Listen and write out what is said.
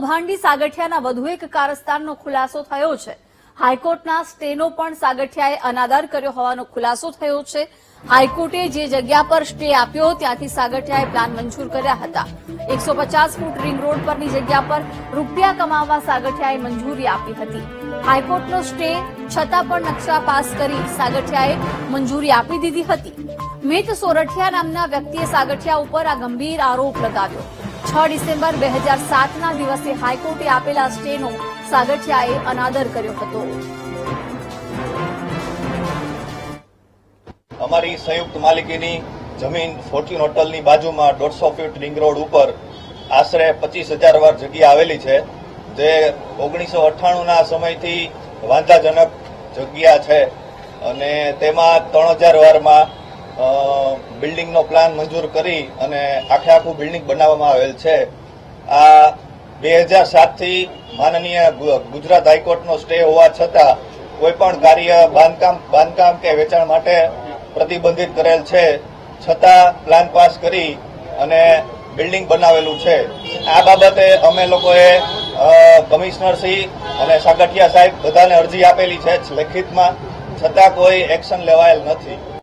કૌભાંડી સાગઠિયાના વધુ એક કારસ્તાનનો ખુલાસો થયો છે. હાઈકોર્ટના સ્ટેનો પણ સાગઠિયાએ અનાદર કર્યો હોવાનો ખુલાસો થયો છે. હાઈકોર્ટે જે જગ્યા પર સ્ટે આપ્યો ત્યાંથી સાગઠિયાએ પ્લાન મંજૂર કર્યા હતા. એકસો પચાસ ફૂટ રિંગ રોડ પરની જગ્યા પર રૂપિયા કમાવવા સાગઠિયાએ મંજૂરી આપી હતી. હાઈકોર્ટનો સ્ટે છતાં પણ નકશા પાસ કરી સાગઠિયાએ મંજૂરી આપી દીધી હતી. મિત સોરઠિયા નામના વ્યક્તિએ સાગઠિયા ઉપર આ ગંભીર આરોપ લગાવ્યો. છ ડિસેમ્બર બે હજાર સાતના દિવસે હાઈકોર્ટે આપેલા સ્ટેનો સાગઠિયાએ અનાદર કર્યો હતો. અમારી સંયુક્ત માલિકીની જમીન ફોર્ચ્યુન હોટલની બાજુમાં દોઢસો ફીટ રિંગ રોડ ઉપર આશરે પચીસ હજાર વાર જગ્યા આવેલી છે, જે ઓગણીસો અઠ્ઠાણુંના સમયથી વાંધાજનક જગ્યા છે. અને તેમાં ત્રણ હજાર વારમાં બિલ્ડિંગનો પ્લાન મંજૂર કરી અને આખે આખું બિલ્ડિંગ બનાવવામાં આવેલ છે. આ બે હજાર સાતથી માનનીય ગુજરાત હાઈકોર્ટનો સ્ટે હોવા છતાં કોઈપણ કાર્ય બાંધકામ બાંધકામ કે વેચાણ માટે પ્રતિબંધિત કરેલ છે. છતાં પ્લાન પાસ કરી અને બિલ્ડિંગ બનાવેલું છે. આ બાબતે અમે લોકોએ કમિશનર કમિશનરશ્રી અને સાગઠિયા સાહેબ બધાને અરજી આપેલી છે લેખિતમાં. છતાં કોઈ એક્શન લેવાયેલ નથી.